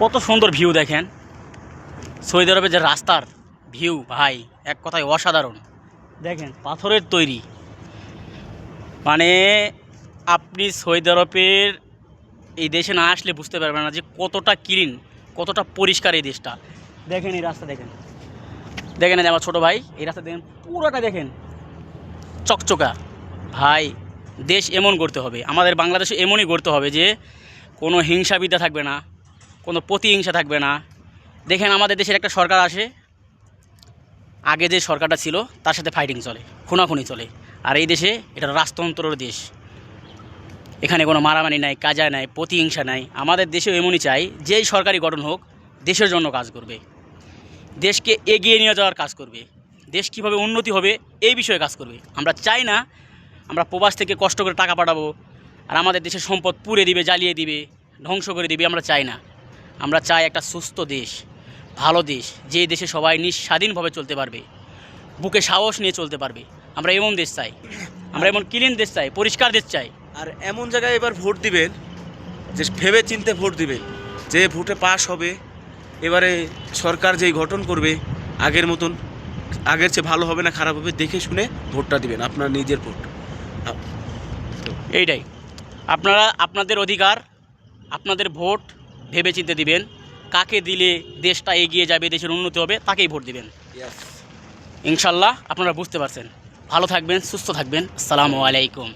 কত সুন্দর ভিউ দেখেন। সৌদি আরবের যে রাস্তার ভিউ, ভাই, এক কথায় অসাধারণ। দেখেন, পাথরের তৈরি। মানে আপনি সৌদি আরবের এই দেশে না আসলে বুঝতে পারবেন না যে কতটা ক্লিন, কতটা পরিষ্কার এই দেশটা। দেখেন এই রাস্তা, দেখেন। দেখেন আমার ছোটো ভাই, এই রাস্তা দেখেন, পুরোটা দেখেন। চকচকা। ভাই, দেশ এমন করতে হবে। আমাদের বাংলাদেশে এমনই করতে হবে যে কোনো হিংসাবিদ্যা থাকবে না। কোনো প্রতিহিংসা থাকবে না। দেখেন আমাদের দেশের একটা সরকার আসে। আগে যে সরকারটা ছিল, তার সাথে ফাইটিং চলে, খুনাখুনি চলে। আর এই দেশে এটা রাজতন্ত্রর দেশ। এখানে কোনো মারামারি নাই, কাজা নাই, প্রতিহিংসা নাই। আমাদের দেশেও এমনই চাই, যেই সরকারি গঠন হোক, দেশের জন্য কাজ করবে। দেশকে এগিয়ে নিয়ে যাওয়ার কাজ করবে। দেশ কীভাবে উন্নতি হবে, এই বিষয়ে কাজ করবে। আমরা চাই না আমরা প্রবাস থেকে কষ্ট করে টাকা পাঠাবো, আর আমাদের দেশের সম্পদ পুড়ে দিবে, জ্বালিয়ে দিবে, ধ্বংস করে দিবে, আমরা চাই না। আমরা চাই একটা সুস্থ দেশ ভালো দেশ যে দেশে সবাই নিঃস্বাধীনভাবে চলতে পারবে বুকে সাহস নিয়ে চলতে পারবে। আমরা এমন দেশ চাই আমরা এমন ক্লিন দেশ চাই পরিষ্কার দেশ চাই। আর এমন জায়গায় এবার ভোট দিবেন যে ভেবে চিনতে ভোট দিবেন যে ভোটে পাশ হবে এবারে সরকার যেই গঠন করবে আগের মতন আগের চেয়ে ভালো হবে না খারাপ হবে দেখে শুনে ভোটটা দিবেন আপনার নিজের ভোট। এইটাই। আপনারা আপনাদের অধিকার আপনাদের ভোট ভেবে চিনতে দিবেন কাকে দিলে দেশটা এগিয়ে যাবে দেশের উন্নতি হবে তাকেই ভোট দিবেন। ইনশাল্লাহ আপনারা বুঝতে পারছেন। ভালো থাকবেন সুস্থ থাকবেন। আসসালামু আলাইকুম।